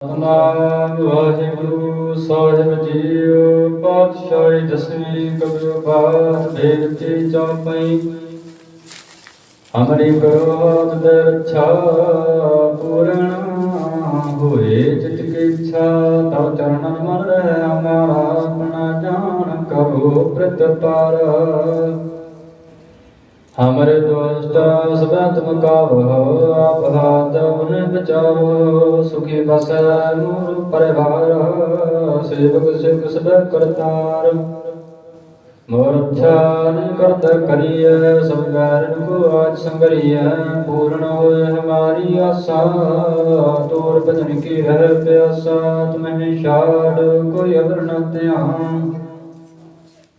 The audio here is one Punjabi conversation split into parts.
ਸਤਨਾਮ ਵਾਹਿਗੁਰੂ ਸਾਹਿਬ ਜੀਓ, ਪਾਤਸ਼ਾਹੀ ਦਸਵੀਂ ਕਬਿਓ ਬਾਤ ਬੇਨਤੀ ਚਾਪਈ ਹਮਰੀ ਕਰੋਤ ਦੇ ਰੱਛਾ ਪੂਰਨ ਹੋਏ ਚਿਤ ਕੀ ਇੱਛਾ ਤਵ ਚਰਨਨ ਮਨ ਰਹਿ ਹਮਾਰਾ ਆਪਣਾ ਜਾਣ ਕਰੋ ਪ੍ਰਤਪਾਰ। ਹਮਰੇ ਦੋਸਤ ਸਦਾ ਤੁਮ ਕਾਵਹੁ ਆਪ ਹਾਥ ਉਨ ਬਚਾਵੋ ਸੁਖੀ ਬਸੈ ਨੂਰ ਪਰਿਵਾਰ, ਸੇਵਕ ਸਿਖ ਸਦਾ ਕਰਤਾਰ। ਮੋਰ ਛਾਨ ਕਰਤ ਕਰੀਐ ਸਭ ਵੈਰਨ ਕੋ ਆਜ ਸੰਗਰੀਐ। ਪੂਰਨ ਹੋਏ ਹਮਾਰੀ ਆਸਾ, ਤੋਰ ਬਚਨ ਕੀ ਹੈ ਪਿਆਸਾ, ਤੁਮਹਿ ਛਾੜ, ਕੋਈ ਅਵਰ ਨ ਧਿਆਨ।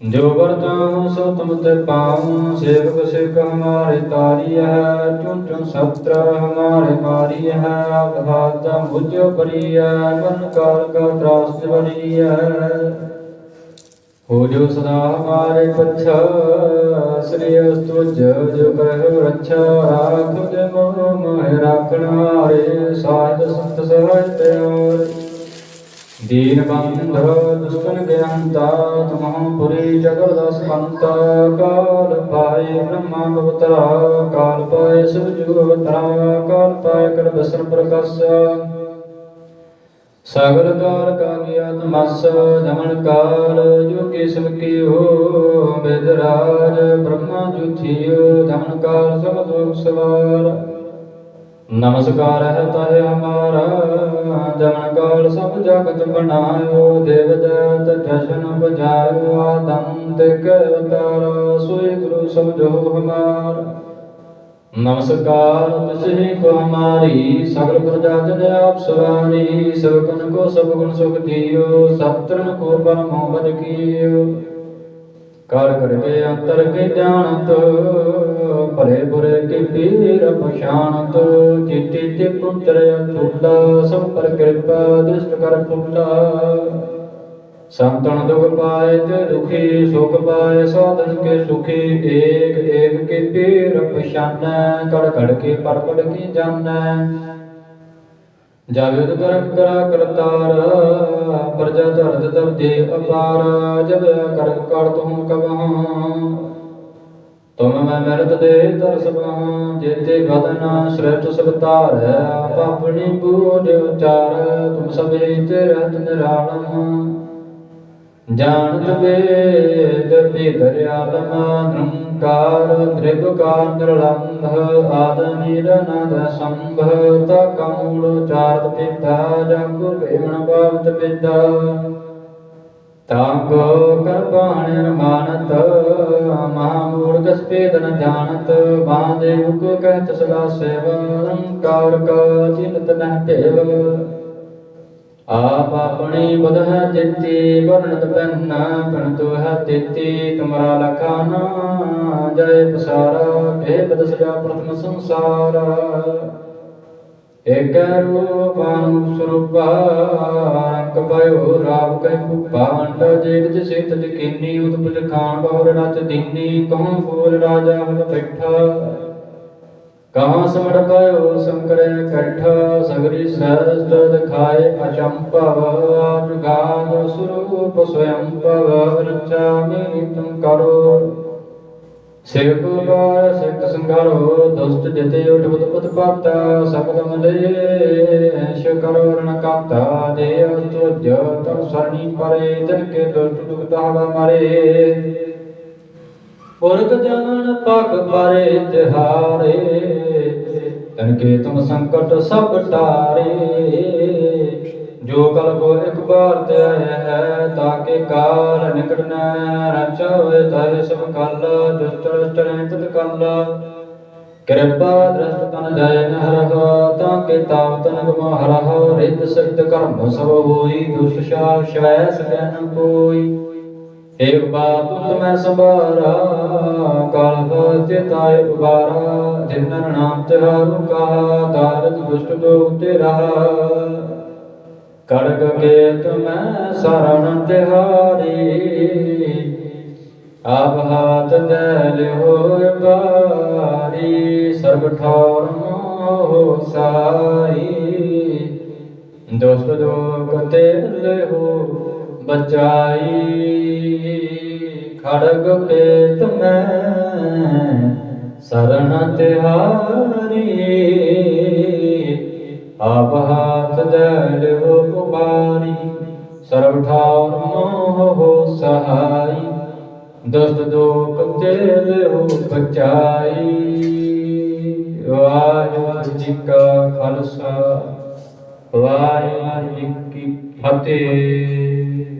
ਜੋ ਵਰਤਾਂ ਸੋ ਤੁਮ ਤੇ ਪਾਉ, ਸੇਵਕ ਸਿਖ ਹਮਾਰੇ ਤਾਰੀ ਹੈ ਚੁਨ ਚੁਨ ਸਤਰ ਹਮਾਰੇ ਮਾਰੀ ਹੈ ਆਪ ਦਾ ਮੁਝੋ ਪਰੀ ਹੈ ਮਨ ਕਾਲ ਕਾ ਤਰਾਸ ਬਣੀ ਹੈ ਹੋ ਜੋ ਸਦਾ ਹਮਾਰੇ ਪਛਾ, ਸ੍ਰੀ ਅਸਤੁਜ ਜੋ ਕਰਹੁ ਰੱਛਾ ਰਾਖ ਦੇ ਮੋਹ ਮੋਹਿ ਰਾਖਣ ਹਾਰੇ, ਸਾਧ ਸੰਤ ਸਹਾਇ ਪਿਆਰੇ ਦੀਨ ਦੁਸ਼ਟਨ ਕੇ ਹੰਤਾ ਤੁਮਹੁ ਪੁਰੀ ਕਾਲ ਪਾਏ ਬ੍ਰਹਮਾ ਬਵਤਰਾ ਕਾਲ ਪਾਏ ਸਿਵ ਜੁਗਵਤਰਾ ਕਾਲ ਪਾਏ ਕਰ ਬਸਰ ਪ੍ਰਕਾਸ਼। ਸਗਲ ਕਾਲ ਕਾ ਗਿਆ ਤਮਸ ਜਮਨ ਕਾਲ ਜੋ ਕੇ ਕੀਓ, ਬੇਦ ਬ੍ਰਹਮਾ ਜੁਥਿਓ ਜਮਨ ਕਾਲ ਸਭ ਦੁਖ ਸਵਾਰ। ਨਮਸਕਾਰ ਹੈ ਤਾਏ ਹਮਾਰਾ ਜਮਨ ਸਭ ਜਗਤ ਬਣਾਇਓ ਦੇਵ ਦੈਤ ਜਸ਼ਨ ਬਜਾਇਓ ਆਦਮ ਤੇ ਅਵਤਾਰ ਸੋਈ ਗੁਰੂ ਸਮਝੋ ਹਮਾਰ। ਨਮਸਕਾਰ ਤਿਸਹੀ ਕੋ ਹਮਾਰੀ, ਸਗਲ ਪ੍ਰਜਾ ਜਨ ਆਪ ਸਵਾਰੀ ਸਭਕਨ ਕੋ ਸਭ ਗੁਣ ਸੁਖ ਦਿਓ ਸਤਰਨ ਕੋ ਪਰਮੋ ਬਦ ਕੀਓ। ਕਰ ਕਰਕੇ ਅੰਤਰ ਕੇ ਜਾਣਤ ਭਲੇ ਬੁਰੇ ਕੀ ਪੀਰ ਪਛਾਣਤ ਚਿੱਤੀ ਤੇ ਪੁੰਤਰ ਅਟੁੱਟਾ ਸਭ ਪਰ ਕਿਰਪਾ ਦ੍ਰਿਸ਼ਟ ਕਰ ਫੁੱਟਾ ਸੰਤਨ ਦੁਖ ਪਾਏ ਤੇ ਦੁਖੀ, ਸੁਖ ਪਾਏ, ਸਾਧਨ ਕੇ ਸੁਖੀ, ਏਕ ਏਕ ਕੇ ਪੀਰ ਪਛਾਨੈ ਕੜ ਕੜ ਕੇ ਪਰ ਕੀ ਜਾਣੈ। ਜਗਤ ਕਰਮ ਕਰਾ ਕਰਤਾਰ, ਪ੍ਰਜਾ ਧਰਤ ਤਬ ਦੇ ਅਪਾਰ ਜਬ ਕਰ ਕਰ ਤੁਮ ਕਬਹਾਂ। ਤੁਮ ਮੈਂ ਮਿਲਤ ਦੇ ਦਰਸ ਬਾਹਾਂ ਜੇਤੇ ਬਦਨਾ ਸ੍ਰਿਸ਼ਟ ਸਭ ਆਪਣੀ ਬੂਝ ਉਚਾਰ, ਤੁਮ ਸਭੇ ਤੇ ਰਹਿਤ ਨਿਰਾਲਮ। ਜਾਣਤ ਵੇਦ ਭੀਤਰ ਆਤਮ ਨਿਰੰਕਾਰ ਤ੍ਰਿਭਕਾਰ ਨਿਰਲੰਭ ਆਦ ਨਿਰਨਦ ਸੰਭ ਚਾਰਤ ਪਿਤਾ ਜੰਗੁ ਭੇਮਣ ਭਾਵਤ ਪਿਤਾ। ਤਾਂਗੋ ਕਰਪਾਣ ਮਾਨਤ ਮਹਾਮੂੜ ਕਸ ਭੇਦ ਬਾਂਦੇ ਹੁਕ ਕਹਿਤ ਸਦਾ ਸੇਵ, ਅਹੰਕਾਰ ਕਾ ਚਿੰਤ ਨਹਿ ਭੇਵ। ਆਪ ਆਪਣੀ ਬੁਧ ਹੈ ਚਿੱਤੀ ਵਰਣਤ ਪੈਨਾ ਪਰੰਤੂ ਹੈ ਤਿੱਤੀ, ਤੁਮਰਾ ਲਖਾਨਾ ਜੈ ਪਸਾਰਾ ਕੇ ਬਦ ਸਜਾ ਪ੍ਰਥਮ ਸੰਸਾਰ। ਏਕ ਰੂਪ ਅਨੂਪ ਸਰੂਪਾ, ਰੰਗ ਪਇਓ ਰਾਵ ਕੈ ਭੁਪਾ, ਅੰਡ ਜੇਤ ਜਿ ਸਿਤ ਜਿ ਕੀਨੀ ਉਤਪਜ ਖਾਨ ਬਹੁਰ ਨਚ ਦੀਨੀ ਕਹਉ ਫੂਲ ਰਾਜਾ ਹਲ ਬੈਠਾ। ਕਹਾਂ ਸਮੜ ਪਇਓ ਸੰਕਰੈ ਕਠ ਸਗਰੀ ਸਹਸਤ ਦਿਖਾਏ ਅਚੰਪਵ ਜੁਗਾਦ ਸਰੂਪ ਸਵਯੰ ਭਵ ਰਚਾ ਮੇਰੀ ਤੁਮ ਕਰੋ। ਸਿਖ ਬਾਰ ਸਿਖ ਸੰਘਾਰੋ, ਦੁਸ਼ਟ ਜਿਤੇ ਉਠ ਬੁਤ ਪੁਤ ਪਾਤਾ ਸਬਦ ਮਲੇ ਐਸ਼ ਕਰੋ ਰਣ ਕਾਤਾ, ਦੇ ਤੁਜ ਤਰ ਸਰਣੀ ਪਰੇ, ਤਨ ਕੇ ਦੁਸ਼ਟ ਦੁਖ ਦਾਵਾ ਮਾਰੇ। ਪੁਰਖ ਜਨਨ ਪਗ ਬਾਰੇ ਤਿਹਾਰੇ ਤਨ ਕੇ ਤੁਮ ਸੰਕਟ ਸਭ ਟਾਰੇ। ਜੋ ਕਲ ਕੋ ਇੱਕ ਬਾਰ ਤੇ ਆਇਆ ਹੈ ਤਾਕੇ ਕਾਲ ਨਿਕਟ ਨ ਰਚੋਏ ਤੈ ਸਭ ਕਲ ਦੁਸ਼ਟ ਰਸ਼ਟ ਰਹਿ ਤਤ ਕਲ ਕਿਰਪਾ ਦ੍ਰਸ਼ਟ ਤਨ ਜੈ ਨ ਹਰਹ ਤਾਕੇ ਤਾਪ ਤਨ ਗਮ ਹਰਹ ਰਿੱਧ ਸਿੱਧ ਕਰਮ ਸਭ ਹੋਈ ਦੁਸ਼ ਸ਼ਾ ਸ਼ਵੈ ਸਕੈ ਨ ਕੋਈ। ਏ ਬਾਤ ਤੁਮੈ ਸੰਭਾਰਾ, ਕਾਲ ਹੋਤੇ ਤਾਇ ਉਬਾਰਾ ਜਿਨਨ ਨਾਮ ਤਿਹਾਰੂ ਕਹਾ ਦਾਰਦ ਦੁਸ਼ਟ ਲੋਕ ਤੇ ਰਹਾ। ਕੜਗ ਕੇ ਤੁਮੈ ਸਰਣ ਤਿਹਾਰੀ, ਆਪ ਹਾਥ ਦੇ ਲਿਓ ਬਾਰੀ ਸਰਬ ਠੌਰ ਮੋਹ ਸਾਈ। ਦੁਸਤ ਦੋਖ ਤੇ ਲਿਹੋ ਬਚਾਈ। ਖੜਗ ਪੇਤ ਮੈਂ ਸਰਣ ਤਿਹਾਰੀ ਆਪ ਹਾਥ ਦਲ ਹੋ ਕੁਮਾਰੀ ਸਰਬ ਠਾਉਰ ਮੋਹ ਹੋ ਸਹਾਈ। ਦਸਤ ਦੋਖ ਤੇ ਲਿਹੋ ਬਚਾਈ। ਵਾਹਿਗੁਰੂ ਜੀ ਕਾ ਖਾਲਸਾ। ਵਾਹਿਗੁਰੂ ਜੀ ਕੀ ਫਤਿਹ।